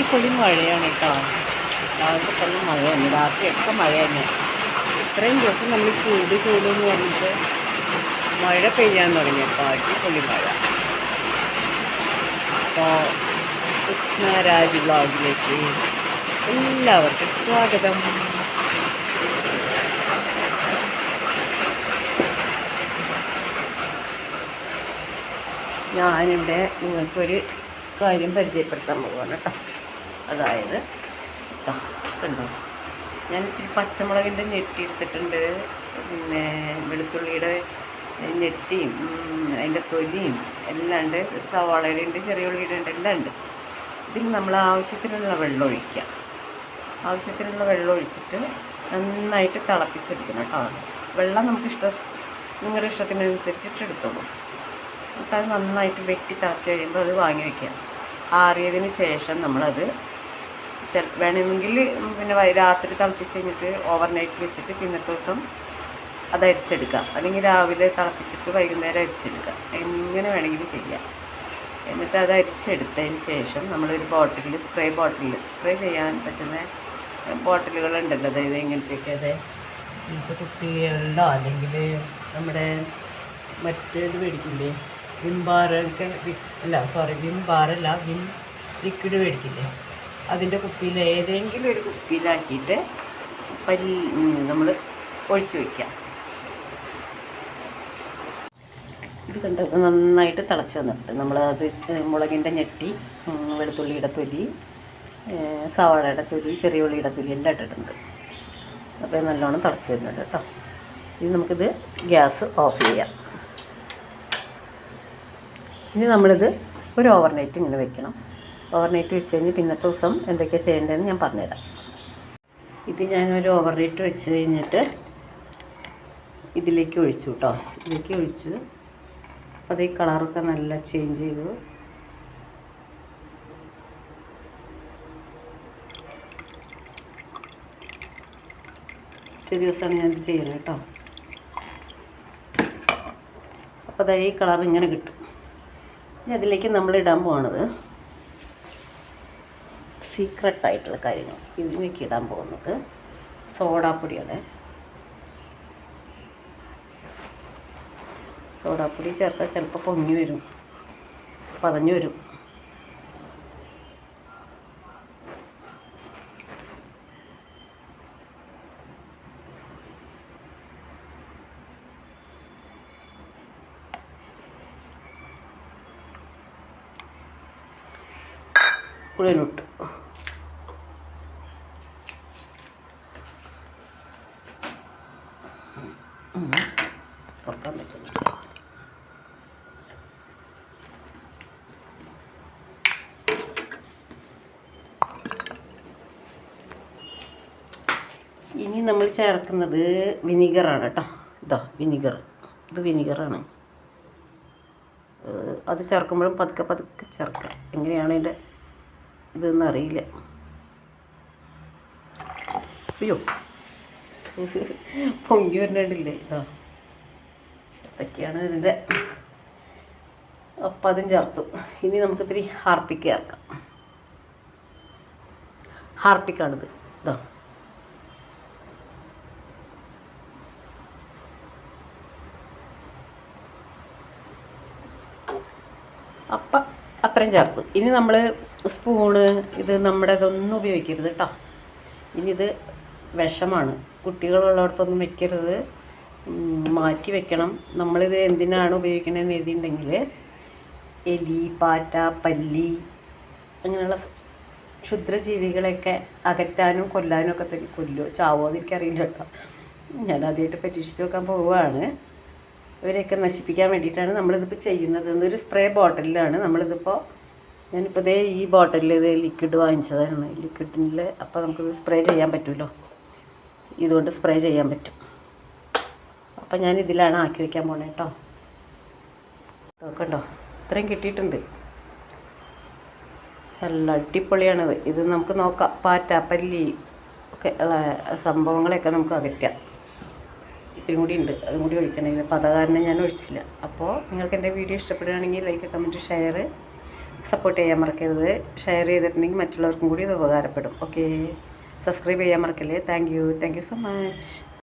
അടിപൊളി മഴയാണ് കേട്ടോ. രാവിലെ തന്നെ മഴയാണ്. രാത്രിയൊക്കെ മഴയാണ്. ഇത്രയും ദിവസം നമ്മൾ ചൂട് ചൂട് എന്ന് പറഞ്ഞിട്ട് മഴ പെയ്യാൻ തുടങ്ങി അപ്പോൾ അടിപൊളി മഴ. അപ്പോൾ കൃഷ്ണരാജ് ബ്ലോഗിലേക്ക് എല്ലാവർക്കും സ്വാഗതം. ഞാനിവിടെ നിങ്ങൾക്കൊരു കാര്യം പരിചയപ്പെടുത്താൻ പോവാണ് കേട്ടോ. അതായത് കണ്ടോ? ഞാൻ ഇത്തിരി പച്ചമുളകിന്റെ ഞെട്ടി എടുത്തിട്ടുണ്ട്. പിന്നെ വെളുത്തുള്ളിയുടെ ഞെട്ടിയും അതിന്റെ തൊലിയും എല്ലാം ഉണ്ട്. സവാളയുടെ ഉണ്ട് ചെറിയ ഉള്ളിയുടെ ഉണ്ട് എല്ലാം ഉണ്ട്. ഇതിൽ നമ്മൾ ആവശ്യത്തിനുള്ള വെള്ളം ഒഴിക്കുക ആവശ്യത്തിനുള്ള വെള്ളം ഒഴിച്ചിട്ട് നന്നായിട്ട് തിളപ്പിച്ചെടുക്കണം കേട്ടോ. വെള്ളം നമുക്ക് ഇഷ്ടം നിങ്ങളുടെ ഇഷ്ടത്തിനനുസരിച്ചിട്ട് എടുത്തോളൂ. എന്നിട്ട് അത് നന്നായിട്ട് വെട്ടി തിളച്ച് കഴിയുമ്പോൾ അത് വാങ്ങി വയ്ക്കുക ആറിയതിന് ശേഷം നമ്മളത് വേണമെങ്കിൽ പിന്നെ രാത്രി തിളപ്പിച്ച് കഴിഞ്ഞിട്ട് ഓവർനൈറ്റ് വെച്ചിട്ട് പിന്നത്തെ ദിവസം അത് അരിച്ചെടുക്കാം. അല്ലെങ്കിൽ രാവിലെ തിളപ്പിച്ചിട്ട് വൈകുന്നേരം അരിച്ചെടുക്കാം. എങ്ങനെ വേണമെങ്കിലും ചെയ്യാം. എന്നിട്ട് അത് അരിച്ചെടുത്തതിന് ശേഷം നമ്മളൊരു ബോട്ടിലിൽ സ്പ്രേ ബോട്ടിലിൽ സ്പ്രേ ചെയ്യാൻ പറ്റുന്ന ബോട്ടിലുകളുണ്ടല്ലോ അതായത് ഇങ്ങനത്തെയൊക്കെ അതെ? ഇങ്ങനത്തെ കുപ്പികളിലോ അല്ലെങ്കിൽ നമ്മുടെ മറ്റേത് മേടിക്കില്ലേ? വിം ബാറൊക്കെ അല്ല സോറി വിം ബാറല്ല വിം ലിക്വിഡ് മേടിക്കില്ലേ? അതിന്റെ കുപ്പിയിൽ ഏതെങ്കിലും ഒരു കുപ്പിയിലാക്കിയിട്ട് പരി നമ്മൾ ഒഴിച്ചു വയ്ക്കാം ഇത് കണ്ട് നന്നായിട്ട് തിളച്ച് വന്നിട്ട് നമ്മളത് മുളകിന്റെ ഞെട്ടി വെളുത്തുള്ളിയുടെ തൊലി സവാളയുടെ തൊലി ചെറിയ ഉള്ളിയുടെ തൊലി എല്ലാം ഇട്ടിട്ടുണ്ട്. അപ്പോൾ നല്ലോണം തിളച്ച് വരുന്നുണ്ട് കേട്ടോ. ഇനി നമുക്കിത് ഗ്യാസ് ഓഫ് ചെയ്യാം. ഇനി നമ്മളിത് ഒരു ഓവർനൈറ്റ് ഇങ്ങനെ വെക്കണം. ഓവർനൈറ്റ് വെച്ച് കഴിഞ്ഞ് പിന്നത്തെ ദിവസം എന്തൊക്കെയാണ് ചെയ്യേണ്ടതെന്ന് ഞാൻ പറഞ്ഞുതരാം. ഇത് ഞാനൊരു ഓവർനൈറ്റ് വെച്ച് കഴിഞ്ഞിട്ട് ഇതിലേക്ക് ഒഴിച്ചു കേട്ടോ. ഇതിലേക്ക് ഒഴിച്ച്. അപ്പോൾ അത് ഈ കളറൊക്കെ നല്ല ചേഞ്ച് ചെയ്തു. ഒറ്റ ദിവസമാണ് ഞാനിത് ചെയ്യുന്നത് കേട്ടോ. അപ്പോൾ അതായത് ഈ കളർ ഇങ്ങനെ കിട്ടും. ഇനി അതിലേക്ക് നമ്മൾ ഇടാൻ പോണത് സീക്രട്ട് ആയിട്ടുള്ള കാര്യങ്ങൾ. ഇതിലേക്ക് ഇടാൻ പോകുന്നത് സോഡാപ്പൊടിയാണ്. സോഡാപ്പൊടി ചേർത്താൽ ചിലപ്പോൾ പൊങ്ങി വരും. പതഞ്ഞു വരും. തുറക്കാൻ ഇനി നമ്മൾ ചേർക്കുന്നത് വിനീഗറാണ് കേട്ടോ. ഇതാ വിനീഗർ. ഇത് വിനീഗറാണ്. അത് ചേർക്കുമ്പോഴും പതുക്കെ പതുക്കെ ചേർക്കാം. എങ്ങനെയാണ് ഇതിന്റെ ഇതൊന്നും അറിയില്ല. അയ്യോ. പൊങ്കി വരുന്നുണ്ടല്ലേ ആ. അതൊക്കെയാണ് ഇതിന്റെ അപ്പം അതും ചേർത്തു. ഇനി നമുക്ക് ഇത്തിരി ഹാർപ്പിക്ക് ചേർക്കാം. ഹാർപ്പിക്കാണിത്. ഇതാ അപ്പം അത്രയും ചേർത്തു. ഇനി നമ്മൾ സ്പൂണ് ഇത് നമ്മുടെ ഇതൊന്നും ഉപയോഗിക്കരുത് കേട്ടോ. ഇനി ഇത് വിഷമാണ്. കുട്ടികളുള്ളിടത്തൊന്നും വെക്കരുത്. മാറ്റി വെക്കണം. നമ്മളിത് എന്തിനാണ് ഉപയോഗിക്കണതെന്ന് എഴുതിയിട്ടുണ്ടെങ്കിൽ എലി പാറ്റ പല്ലി അങ്ങനെയുള്ള ക്ഷുദ്രജീവികളെയൊക്കെ അകറ്റാനും കൊല്ലാനും ഒക്കെ തന്നെ കൊല്ലുമോ ചാവോ എന്ന് എനിക്കറിയില്ല കേട്ടോ. ഞാൻ ആദ്യമായിട്ട് പരീക്ഷിച്ച് നോക്കാൻ പോവുകയാണ്. ഇവരെയൊക്കെ നശിപ്പിക്കാൻ വേണ്ടിയിട്ടാണ് നമ്മളിതിപ്പോൾ ചെയ്യുന്നത്. ഒരു സ്പ്രേ ബോട്ടിലാണ് നമ്മളിതിപ്പോൾ ഞാനിപ്പോൾ ഇതേ ഈ ബോട്ടിലിൽ ലിക്വിഡ് വാങ്ങിച്ചതാണ്. ലിക്വിഡിൽ അപ്പോൾ നമുക്കിത് സ്പ്രേ ചെയ്യാൻ പറ്റുമല്ലോ ഇതുകൊണ്ട് സ്പ്രേ ചെയ്യാൻ പറ്റും. അപ്പം ഞാൻ ഇതിലാണ് ആക്കി വയ്ക്കാൻ പോണേ കേട്ടോ നോക്കണ്ടോ? ഇത്രയും കിട്ടിയിട്ടുണ്ട്. നല്ല അടിപൊളിയാണിത്. ഇത് നമുക്ക് നോക്കാം. പാറ്റ പല്ലി ഒക്കെ സംഭവങ്ങളെയൊക്കെ നമുക്ക് അകറ്റാം. ഇത്തിരി കൂടി ഉണ്ട്. അതും കൂടി ഒഴിക്കണമെങ്കിൽ അപ്പോൾ അത് കാരണം ഞാൻ ഒഴിച്ചില്ല. അപ്പോൾ നിങ്ങൾക്ക് എന്റെ വീഡിയോ ഇഷ്ടപ്പെടുകയാണെങ്കിൽ ലൈക്ക് കമന്റ് ഷെയർ സപ്പോർട്ട് ചെയ്യാൻ മറക്കരുത്. ഷെയർ ചെയ്തിട്ടുണ്ടെങ്കിൽ മറ്റുള്ളവർക്കും കൂടി ഇത് ഉപകാരപ്പെടും. ഓക്കെ സബ്സ്ക്രൈബ് ചെയ്യാൻ മറക്കല്ലേ? Thank you thank you so much